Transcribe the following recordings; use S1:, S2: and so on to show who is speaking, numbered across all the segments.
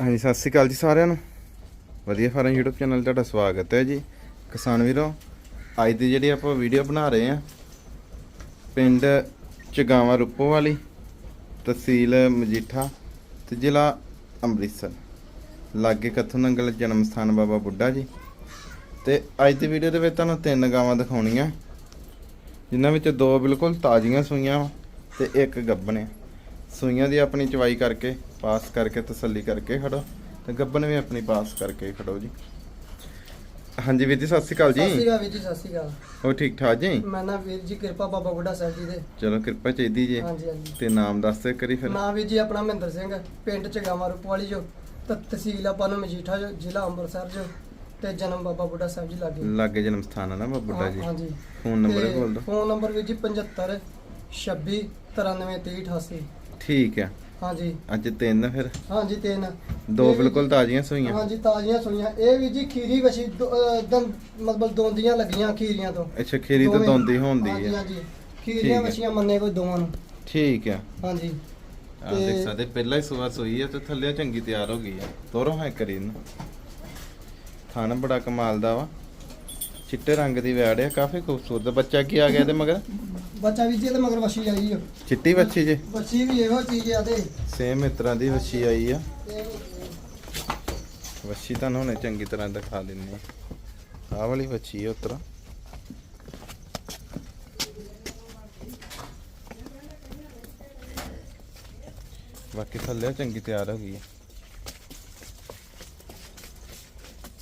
S1: ਹਾਂਜੀ, ਸਤਿ ਸ਼੍ਰੀ ਅਕਾਲ ਜੀ ਸਾਰਿਆਂ ਨੂੰ। ਵਧੀਆ ਫਾਰਮ YouTube ਚੈਨਲ ਤੁਹਾਡਾ ਸਵਾਗਤ ਹੈ ਜੀ। ਕਿਸਾਨ ਵੀਰੋ, ਅੱਜ ਦੀ ਜਿਹੜੀ ਆਪਾਂ ਵੀਡੀਓ ਬਣਾ ਰਹੇ ਆ ਪਿੰਡ ਚਗਾਵਾ ਰੂਪੋ ਵਾਲੀ, ਤਹਿਸੀਲ ਮਜੀਠਾ ਤੇ ਜ਼ਿਲ੍ਹਾ ਅੰਮ੍ਰਿਤਸਰ। ਲਾਗੇ ਕੱਥੂ ਨੰਗਲ ਜਨਮ ਸਥਾਨ ਬਾਬਾ ਬੁੱਢਾ ਜੀ। ਤੇ ਅੱਜ ਦੀ ਵੀਡੀਓ ਦੇ ਵਿੱਚ ਤੁਹਾਨੂੰ ਤਿੰਨ ਗਾਵਾਂ ਦਿਖਾਉਣੀਆਂ, ਜਿਨ੍ਹਾਂ ਵਿੱਚ ਦੋ ਬਿਲਕੁਲ ਤਾਜ਼ੀਆਂ ਸੂਈਆਂ ਵਾਂ ਤੇ ਇੱਕ ਗੱਭਣ ਹੈ ਸੂਈਆਂ ਦੀ ਆਪਣੀ ਚਵਾਈ ਕਰਕੇ ਪਾਸ ਕਰਕੇ ਤਸੱਲੀ ਕਰਕੇ ਖੜੋ ਤੇ ਗੱਬਨ ਵੀ ਆਪਣੀ ਪਾਸ ਕਰਕੇ ਖੜੋ ਜੀ। ਹਾਂਜੀ ਵੀਰ ਜੀ ਸਤਿ ਸ਼੍ਰੀ ਅਕਾਲ
S2: ਸਤਿ ਸ਼੍ਰੀ
S1: ਜੀ
S2: ਅਕਾਲ ਵੀਰ ਜੀ ਸਤਿ ਸ਼੍ਰੀ ਅਕਾਲ।
S1: ਹੋ ਠੀਕ ਠਾਕ ਜੀ?
S2: ਮੈਂ ਨਾ ਵੀਰ ਜੀ ਕਿਰਪਾ ਬਾਬਾ ਬੁੱਢਾ ਸਾਹਿਬ ਜੀ ਦੇ।
S1: ਚਲੋ ਕਿਰਪਾ ਚਾਹੀਦੀ ਜੀ।
S2: ਹਾਂਜੀ ਹਾਂਜੀ।
S1: ਤੇ ਨਾਮ ਦੱਸ ਦੇ ਕਰੀ ਫਿਰ।
S2: ਨਾਮ ਵੀਰ ਜੀ ਆਪਣਾ ਮਹਿੰਦਰ ਸਿੰਘ ਪਿੰਡ ਚਗਾਵਾ ਰੂਪਵਾਲੀ ਜੋ। ਤਹਿਸੀਲ ਆਪਾਂ ਨੂੰ ਮਜੀਠਾ ਜੋ ਜ਼ਿਲ੍ਹਾ ਅੰਮ੍ਰਿਤਸਰ ਜੋ। ਤੇ ਜਨਮ ਬਾਬਾ ਬੁੱਢਾ ਸਾਹਿਬ ਜੀ ਲਾਗੇ।
S1: ਲਾਗੇ ਜਨਮ ਸਥਾਨ ਹੈ ਨਾ ਬਾਬਾ ਬੁੱਢਾ ਜੀ।
S2: ਹਾਂਜੀ।
S1: ਫੋਨ ਨੰਬਰ ਬੋਲ ਦਿਓ।
S2: ਫੋਨ ਨੰਬਰ ਵੀਰ ਜੀ 75 26 93 23
S1: ਠੀਕ ਹੈ
S2: ਹਾਂਜੀ।
S1: ਅੱਜ ਤਿੰਨ ਫਿਰ।
S2: ਹਾਂਜੀ ਤਿੰਨ।
S1: ਦੋ
S2: ਇਹ ਵੀ-
S1: ਬਿਲਕੁਲ ਤਾਜ਼ੀਆਂ ਸੂਈਆਂ।
S2: ਹਾਂਜੀ ਤਾਜ਼ੀਆਂ ਸੂਈਆਂ। ਇਹ ਵੀ ਜੀ ਖੀਰੀ ਵਛੀ ਦੋ- ਅਹ ਦੰ- ਮਤਲਬ ਦੋਂਦੀਆਂ ਲੱਗੀਆਂ ਖੀਰੀਆਂ ਤੋਂ।
S1: ਅੱਛਾ ਖੀਰੀ ਤੋਂ
S2: ਦੋਵੇਂ।
S1: ਦੋਂਦੀ ਹੁੰਦੀ
S2: ਹਾਂਜੀ
S1: ਹੈ
S2: ਹਾਂਜੀ।
S1: ਠੀਕ
S2: ਖੀਰੀਆਂ
S1: ਹੈ।
S2: ਵਛੀਆਂ ਮੰਨੇ ਕੋਈ ਦੋਵਾਂ ਨੂੰ।
S1: ਠੀਕ ਹੈ
S2: ਹਾਂਜੀ।
S1: ਆ ਦੇਖ
S2: ਤੇ-
S1: ਸਕਦੇ ਪਹਿਲਾਂ ਹੀ ਸੁਆ ਸੂਈ ਹੈ ਤੇ ਥੱਲੇ ਚੰਗੀ ਤਿਆਰ ਹੋ ਗਈ ਹੈ ਤੋਰੋ ਹੈ ਕਰੀ ਇਹਨੂੰ। ਥਾਣਾ ਬੜਾ ਕਮਾਲ ਦਾ ਵਾ। ਚਿੱਟੇ ਰੰਗ ਦੀ ਵੈੜ ਹੈ ਕਾਫੀ ਖੂਬਸੂਰਤ। ਬੱਚਾ ਕੀ ਆ ਗਿਆ ਇਹਦੇ ਮਗਰ?
S2: ਬੱਚਾ ਵੀ ਜੀ ਤੇ ਮਗਰ ਵਛੀ ਆਈ ਆ।
S1: ਚਿੱਟੀ ਬੱਚੀ ਜੇ?
S2: ਬੱਚੀ ਵੀ ਇਹੋ ਚੀਜ਼ ਆ ਤੇ।
S1: ਸੇਮ ਇਸ ਤਰ੍ਹਾਂ ਦੀ ਵੱਛੀ ਆਈ ਆ। ਵੱਛੀ ਤੁਹਾਨੂੰ ਹੁਣੇ ਚੰਗੀ ਤਰ੍ਹਾਂ ਦਿਖਾ ਦਿੰਨੇ ਆ। ਆਹ ਵਾਲੀ ਵੱਛੀ ਹੈ ਉਤਰਾ। ਬਾਕੀ ਥੱਲੇ ਚੰਗੀ ਤਿਆਰ ਹੋ ਗਈ ਹੈ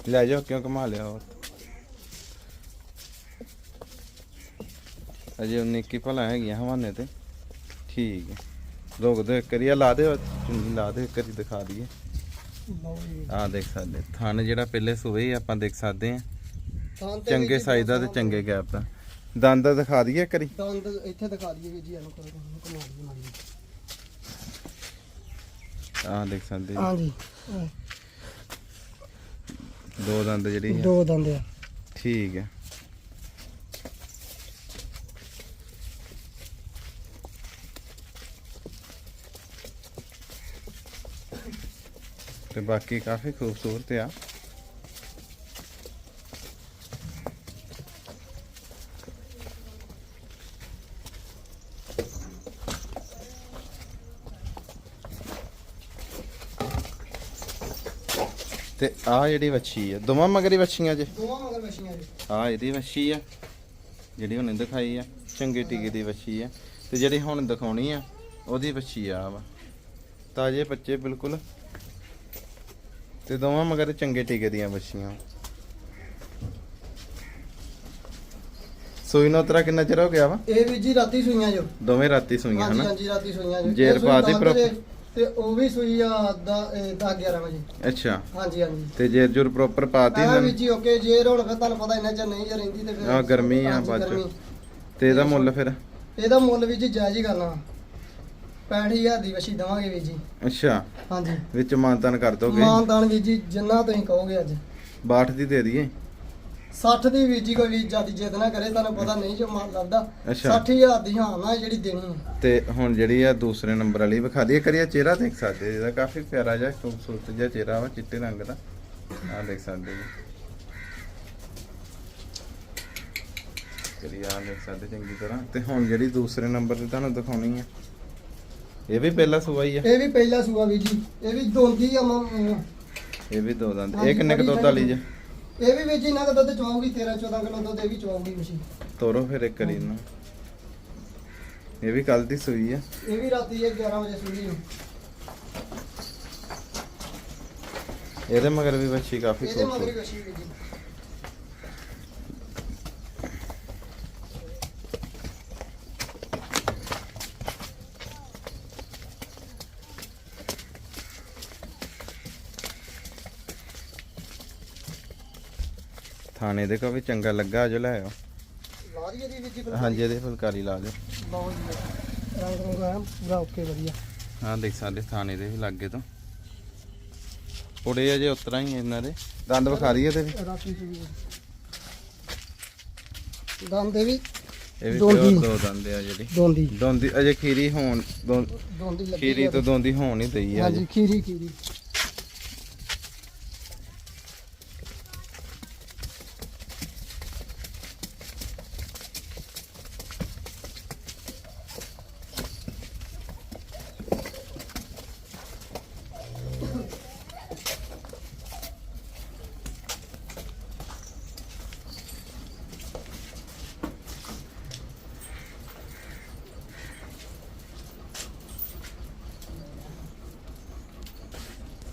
S1: ਲੈ ਜਾਓ ਕਿਉਂ ਕਮਾ ਲਿਆ ਹੋਰ? ਅਜੇ ਉਨੀ ਕੀ ਭਲਾ ਹੈਗੀਆਂ ਹਵਾਨੇ ਤੇ। ਠੀਕ ਹੈ। ਰੋਕ ਦੇ ਕਰੀਆ ਲਾ ਦੇ ਚੁੰਨੀ ਲਾ ਦੇ ਕਰੀ ਦਿਖਾ ਦਈਏ। ਆ ਦੇਖ ਸਕਦੇ ਥਣ ਜਿਹੜਾ ਪਹਿਲੇ ਸੂਏ ਹੀ ਆਪਾਂ ਦੇਖ ਸਕਦੇ ਆ ਚੰਗੇ ਸਾਈਜ਼ ਦਾ ਤੇ ਚੰਗੇ ਗੈਪ ਦਾ ਦੰਦ ਦਿਖਾ ਦਈਏ ਕਰੀ
S2: ਦੰਦ ਇੱਥੇ ਦਿਖਾ ਦਈਏ ਜੀ ਇਹਨੂੰ ਦਈਏ ਮਾੜੀ ਜਿਹੀ।
S1: ਆ ਦੇਖ ਸਕਦੇ ਜੀ।
S2: ਹਾਂਜੀ।
S1: ਦੋ ਦੰਦ ਜਿਹੜੀ ਹੈ
S2: ਦੋ ਦੰਦ ਆ।
S1: ਠੀਕ ਹੈ। ਤੇ ਬਾਕੀ ਕਾਫੀ ਖੂਬਸੂਰਤ ਆ। ਤੇ ਆ ਜਿਹੜੀ ਵੱਛੀ ਹੈ ਦੋਵਾਂ ਮਗਰੀ ਵੱਛੀਆਂ ਜੇ?
S2: ਦੋਵਾਂ ਮਗਰ ਵਛੀਆਂ ਜੀ।
S1: ਆ ਇਹਦੀ ਵੱਛੀ ਆ ਜਿਹੜੀ ਹੁਣੇ ਦਿਖਾਈ ਆ ਚੰਗੇ ਟੀਕੇ ਦੀ ਵੱਛੀ ਆ। ਤੇ ਜਿਹੜੀ ਹੁਣ ਦਿਖਾਉਣੀ ਆ ਉਹਦੀ ਵੱਛੀ ਆ ਵਾ। ਤਾਜੇ ਬੱਚੇ ਬਿਲਕੁਲ ਤੇ ਦੋਵਾਂ ਮਗਰ ਚੰਗੇ ਟੀਕੇ ਦੀਆਂ ਵੱਛੀਆਂ ਸੂਈ ਨੂੰ ਤਰਾ ਕਿੰਨਾ ਚਿਰ ਹੋ ਗਿਆ ਵਾ?
S2: ਇਹ ਵੀ ਜੀ ਰਾਤੀ ਸੂਈਆਂ ਜੋ।
S1: ਦੋਵੇਂ ਰਾਤੀ ਸੂਈਆਂ ਹਨਾ?
S2: ਹਾਂਜੀ ਰਾਤੀ ਸੂਈਆਂ ਜੋ।
S1: ਜੇਰ ਪਾਤੀ?
S2: ਵਜੇ ਤੇ ਉਹ ਵੀ ਸੂਈ ਆ 10 11 ਵਜੇ।
S1: ਅੱਛਾ।
S2: ਹਾਂਜੀ ਹਾਂਜੀ।
S1: ਤੇ ਜੇਰ ਜੁਰ ਪ੍ਰੋਪਰ ਪਾਤੀ
S2: ਆ
S1: ਇਹਨਾਂ
S2: ਵੀ ਜੀ ਓਕੇ ਜੇ ਰੋਣ ਫਿਰ ਤੁਹਾਨੂੰ ਪਤਾ ਇੰਨਾ ਚਿਰ ਨਹੀਂ ਜੇ ਰਹਿੰਦੀ ਤੇ ਫਿਰ
S1: ਆਹ ਗਰਮੀ ਆ ਬਾਅਦ। ਤੇ ਇਹਦਾ ਮੁੱਲ ਫਿਰ?
S2: ਇਹਦਾ ਮੁੱਲ ਵੀ ਜੀ ਜਾਇਜ਼ ਹੀ ਕਰਨਾ। 65000 ਦੀ ਵਛੀ ਦਵਾਂਗੇ ਵੀ ਜੀ।
S1: ਅੱਛਾ।
S2: ਹਾਂਜੀ।
S1: ਵਿੱਚ ਮਾਨਤਨ ਕਰ ਦੋਗੇ?
S2: ਮਾਨਤਾਨ ਵੀ ਜੀ ਜਿੰਨਾ ਤੁਸੀਂ ਕਹੋਗੇ ਅੱਜ।
S1: 62 ਦੀ ਦੇ ਦਈਏ?
S2: 60 ਦੀ ਵੀ ਜੀ ਕੋਈ ਵੀ ਜਿਆਦੀ ਜਿੱਦ ਨਾ ਕਰੇ ਤੁਹਾਨੂੰ ਪਤਾ ਨਹੀਂ ਜੋ ਮਾਲ ਲੱਭਦਾ।
S1: ਅੱਛਾ।
S2: 60000 ਦੀ ਹਾਂ ਨਾ ਜਿਹੜੀ ਦੇਣੀ ਹੈ।
S1: ਤੇ ਹੁਣ ਜਿਹੜੀ ਆ ਦੂਸਰੇ ਨੰਬਰ ਵਾਲੀ ਵਿਖਾ ਦਈਏ। ਕਰੀਏ ਚਿਹਰਾ ਦੇਖ ਸਕਦੇ ਜਿਹਦਾ ਕਾਫੀ ਪਿਆਰਾ ਜਿਹਾ ਖੂਬਸੂਰਤ ਜਿਹਾ ਚਿਹਰਾ ਵਾ ਚਿੱਟੇ ਰੰਗ ਦਾ। ਆ ਦੇਖ ਸਕਦੇ ਜੀ ਕਰੀਏ ਆ ਦੇਖ ਸਕਦੇ ਚੰਗੀ ਤਰ੍ਹਾਂ। ਤੇ ਹੁਣ ਜਿਹੜੀ ਦੂਸਰੇ ਨੰਬਰ ਤੇ ਤੁਹਾਨੂੰ ਦਿਖਾਉਣੀ ਆ। ਇਹ ਵੀ ਪਹਿਲਾ ਸੂਆ ਹੀ ਆ।
S2: ਇਹ ਵੀ ਪਹਿਲਾ ਸੂਆ ਵੀ ਜੀ। ਇਹ ਵੀ ਦੋਂਦੀ ਆ ਮ-
S1: ਇਹ ਵੀ ਦੋ ਦੰਦ ਇਹ ਕਿੰਨੇ ਕੁ ਦੁੱਧ ਵਾਲੀ ਜੇ
S2: ਇਹ ਵੀ ਵਿੱਚ ਇਹਨਾਂ ਦਾ ਦੁੱਧ ਚਵਾਉਗੀ 13 14 ਕਿਲੋ ਦੁੱਧ ਇਹ ਵੀ ਚਵਾਉਗੀ ਮਸ਼ੀਨ
S1: ਤੋਰੋ ਫਿਰ ਇੱਕ ਕਰੀ ਨੂੰ ਇਹ ਵੀ ਕੱਲ ਦੀ ਸੂਈ ਆ।
S2: ਇਹ ਵੀ ਰਾਤੀ ਇਹ 11 ਵਜੇ ਸੂਈ ਹੈ
S1: ਇਹਦੇ ਮਗਰ ਵੀ ਬੱਚੀ ਕਾਫੀ
S2: ਇਹਦੇ ਮਗਰੀ
S1: ਖੂਬਸੂਰਤ।
S2: ਵਸ਼ੀ ਵੀ ਜੀ।
S1: ਥਾਣੇ ਦੇ ਕੋ ਵੀ ਚੰਗਾ ਲੱਗਾ ਜੋ ਲੈ ਆਓ।
S2: ਲਾ ਦੀ ਇਹਦੀ ਵਿੱਚ ਜੀ
S1: ਹਾਂਜੀ ਇਹਦੇ ਫੁਲਕਾਰੀ ਲਾ ਦਿਓ।
S2: ਬਹੁਤ ਜੀ ਰੰਗ ਰੰਗ ਆ ਪੂਰਾ ਓਕੇ ਵਧੀਆ।
S1: ਹਾਂ ਦੇਖ ਸਕਦੇ ਥਾਣੇ ਦੇ ਵੀ ਲੱਗੇ ਤੋਂ। ਪੁੜੇ ਅਜੇ ਉਤਰਾ ਹੀ ਇਹਨਾਂ ਦੇ। ਦੰਦ ਵਿਖਾ ਰਹੀ ਇਹਦੇ ਵੀ।
S2: ਰਾਤੀ। ਦੰਦ ਇਹ ਵੀ
S1: ਇਹ ਵੀ। ਪਿਓਰ ਦੋ ਦੰਦ ਆ ਜਿਹੜੀ।
S2: ਦੋਂਦੀ।
S1: ਦੋਂਦੀ ਅਜੇ ਖੀਰੀ ਹੋਣ ਦੋ-
S2: ਦੋਂਦੀ
S1: ਖੀਰੀ। ਤੋਂ ਦੋਂਦੀ ਹੋਣ ਹੀ ਦਈ ਆ
S2: ਹਾਂਜੀ। ਖੀਰੀ ਖੀਰੀ।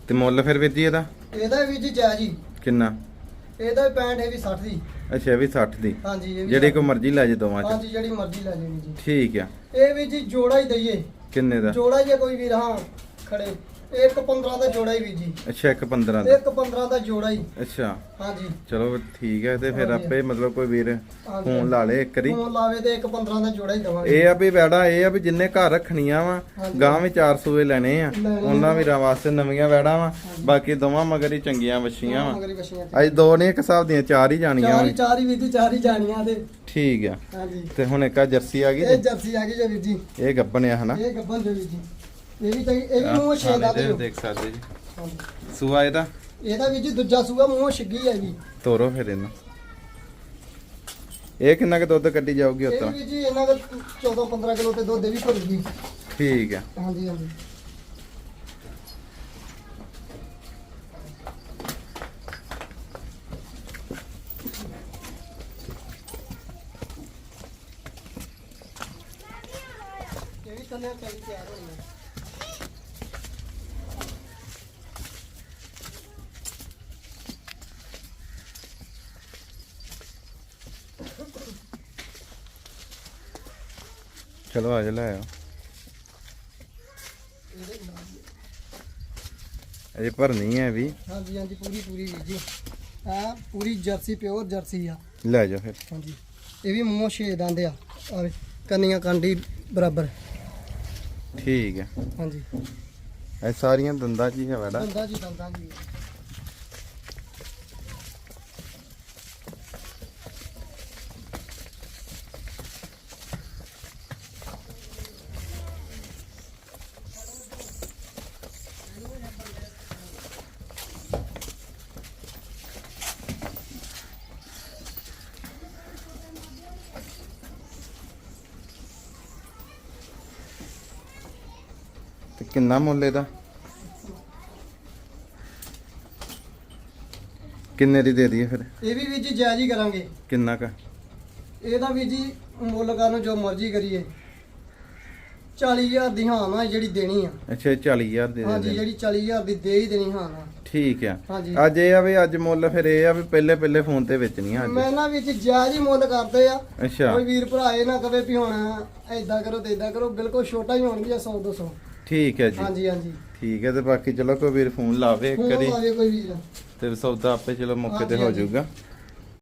S1: ਤੇ ਮੁੱਲ ਫਿਰ ਵੀਰ ਜੀ ਇਹਦਾ?
S2: ਇਹਦਾ ਵੀ ਜੀ ਜਾਇਜ਼ ਹੀ
S1: ਕਿੰਨਾ?
S2: ਇਹਦਾ ਵੀ 65 ਇਹ ਵੀ 60 ਦੀ।
S1: ਅੱਛਾ ਇਹ ਵੀ 60 ਦੀ।
S2: ਹਾਂਜੀ ਇਹ ਵੀ
S1: ਜਿਹੜੀ
S2: 60
S1: ਕੋ ਮਰਜ਼ੀ ਲੈ ਜੇ ਦੋਵਾਂ ਚ।
S2: ਹਾਂਜੀ ਜਿਹੜੀ ਮਰਜ਼ੀ ਲੈ ਲੈਣੀ ਜੀ।
S1: ਠੀਕ ਆ।
S2: ਇਹ ਵੀ ਜੀ ਜੋੜਾ ਹੀ ਦਈਏ।
S1: ਕਿੰਨੇ ਦਾ?
S2: ਜੋੜਾ ਹੀ ਹੈ ਕੋਈ ਵੀਰ ਹਾਂ ਖੜੇ। ਇੱਕ 15 ਦਾ ਜੋੜਾ ਹੀ ਵੀ ਜੀ।
S1: ਅੱਛਾ ਇੱਕ 15 ਦਾ।
S2: ਇੱਕ 15 ਦਾ ਜੋੜਾ ਹੀ।
S1: ਅੱਛਾ।
S2: ਹਾਂਜੀ।
S1: ਚਲੋ ਠੀਕ ਹੈ ਤੇ ਫਿਰ। ਆਪੇ ਮਤਲਬ ਕੋਈ ਵੀਰ
S2: ਹਾਂਜੀ।
S1: ਫੋਨ ਲਾ ਲੇ ਇੱਕ ਵਾਰੀ।
S2: ਫੋਨ ਲਾਵੇ ਤੇ ਇੱਕ 15 ਦਾ ਜੋੜਾ ਹੀ ਦਵਾਂਗੇ।
S1: ਇਹ ਆ ਵੀ ਵੈੜਾ ਇਹ ਆ ਵੀ ਜਿੰਨੇ ਘਰ ਰੱਖਣੀਆਂ ਵਾ
S2: ਹਾਂਜੀ।
S1: ਗਾਂ ਵੀ 400 ਲੈਣੇ ਆ।
S2: ਲੈਣੇ ਆ।
S1: ਉਹਨਾਂ ਵੀਰਾਂ ਵਾਸਤੇ ਨਵੀਆਂ ਵੈੜਾ ਵਾ। ਬਾਕੀ ਦੋਵਾਂ ਮਗਰ ਹੀ ਚੰਗੀਆਂ ਵੱਛੀਆਂ ਵਾ। ਅੱਜ ਦੋ ਨਹੀਂ ਇੱਕ ਹਿਸਾਬ ਦੀਆਂ ਚਾਰ ਹੀ ਜਾਣੀਆਂ
S2: ਚਾਰ
S1: ਵਾ
S2: ਹੀ ਚਾਰ ਹੀ ਵੀਰ ਜੀ ਚਾਰ ਹੀ ਜਾਣੀਆਂ ਤੇ।
S1: ਠੀਕ ਆ।
S2: ਹਾਂਜੀ।
S1: ਤੇ ਹੁਣ ਇੱਕ ਆ ਜਰਸੀ ਆ ਗਈ
S2: ਇਹ। ਜਰਸੀ ਆ ਗਈ ਜੀ ਵੀਰ ਜੀ।
S1: ਇਹ ਗੱਬਨ ਆ ਹਨਾ?
S2: ਇਹ ਗੱਬਨ ਦੇ ਵੀਰ ਜੀ। ਇਹ ਵੀ ਤਾਂ ਇਹ ਵੀ ਮੂੰਹ ਛੇ ਦਾ ਤੇ
S1: ਦੇਖ ਸਕਦੇ ਜੀ। ਸੂਆ ਇਹਦਾ?
S2: ਇਹਦਾ ਵੀਰ ਜੀ ਦੂਜਾ ਸੂਆ ਮੂੰਹ ਛਿੱਗੀ ਹੈ ਵੀ।
S1: ਤੋਰੋ ਫਿਰ ਇਹਨੂੰ। ਇਹ ਕਿੰਨਾ ਕੁ ਦੁੱਧ ਕੱਢੀ ਜਾਊਗੀ
S2: ਇਹ
S1: ਉਤੋਂ?
S2: ਵੀ ਜੀ ਇਹਨਾਂ ਦਾ 14 15 ਕਿਲੋ ਤੇ ਦੁੱਧ ਵੀ ਭਰੂਗੀ
S1: ਠੀਕ ਆ।
S2: ਹਾਂਜੀ ਹਾਂਜੀ। ਇਹ ਵੀ ਥੱਲੇ ਕਈ ਤਿਆਰ ਹੋਈ ਹੈ
S1: ਚਲੋ ਆ ਜਾ ਲੈ
S2: ਹੀ।
S1: ਅਜੇ ਭਰਨੀ ਹੈ ਵੀ।
S2: ਹਾਂਜੀ ਹਾਂਜੀ ਪੂਰੀ ਪੂਰੀ ਵੀਰ ਜੀ। ਆ ਪੂਰੀ ਜਰਸੀ ਪਿਓਰ ਜਰਸੀ ਆ।
S1: ਲੈ ਜਾਓ ਫਿਰ।
S2: ਹਾਂਜੀ। ਇਹ ਵੀ ਮੂੰਹ ਛੇ ਦੰਦ ਆ। ਆਵੇ ਕੰਨੀਆਂ ਕਾਂਡੀ ਬਰਾਬਰ।
S1: ਠੀਕ ਹੈ।
S2: ਹਾਂਜੀ।
S1: ਇਹ ਸਾਰੀਆਂ ਦੰਦਾਂ 'ਚ ਹੀ ਹੈ ਵੈੜਾ।
S2: ਦੰਦਾਂ ਜੀ ਦੰਦਾਂ ਜੀ
S1: ਕਿੰਨਾ ਮੁੱਲ ਇਹਦਾ? ਕਿੰਨੇ ਦੀ ਦੇ ਦਈਏ ਫਿਰ?
S2: ਇਹ ਵੀ ਵੀਰ ਜੀ ਜਾਇਜ਼ ਹੀ ਕਰਾਂਗੇ।
S1: ਕਿੰਨਾ ਕ?
S2: ਇਹਦਾ ਵੀਰ ਜੀ ਮੁੱਲ ਕਰਨ ਜੋ ਮਰਜ਼ੀ ਕਰੀਏ। 40000 ਦੀ ਹਾਂ ਨਾ ਜਿਹੜੀ ਦੇਣੀ ਆ।
S1: ਅੱਛਾ ਇਹ 40000 ਦੇ
S2: ਹਾਂਜੀ
S1: ਦੇ
S2: ਜਿਹੜੀ 40000 ਦੀ ਦੇ ਹੀ ਦੇਣੀ ਹਾਂ ਨਾ।
S1: ਠੀਕ ਆ।
S2: ਹਾਂਜੀ।
S1: ਅੱਜ ਇਹ ਆ ਵੀ ਅੱਜ ਮੁੱਲ ਫਿਰ ਇਹ ਆ ਵੀ ਪਹਿਲੇ ਪਹਿਲੇ ਫੋਨ ਤੇ ਵੇਚਣੀਆਂ ਅੱਜ।
S2: ਮੈਂ ਨਾ ਵਿੱਚ ਜਾਇਜ਼ ਹੀ ਮੁੱਲ ਕਰਦੇ ਆ।
S1: ਅੱਛਾ।
S2: ਕੋਈ ਵੀਰ ਭਰਾ ਇਹ ਨਾ ਕਵੇ ਵੀ ਹੁਣ ਐਦਾਂ ਕਰੋ ਤੇ ਐਦਾਂ ਕਰੋ ਬਿਲਕੁਲ ਛੋਟਾ ਹੀ ਹੋਣਗੀਆਂ 100 200
S1: ਠੀਕ ਹੈ ਜੀ।
S2: ਹਾਂਜੀ ਹਾਂਜੀ।
S1: ਠੀਕ ਹੈ ਤੇ ਬਾਕੀ ਚਲੋ ਕੋਈ ਵੀਰ ਫੋਨ ਲਾਵੇ ਇੱਕ ਵਾਰੀ।
S2: ਲਾਵੇ ਕੋਈ ਵੀਰ।
S1: ਤੇ ਸੌਦਾ ਆਪੇ ਚਲੋ ਮੌਕੇ ਤੇ ਹੋ। ਜਾਊਗਾ।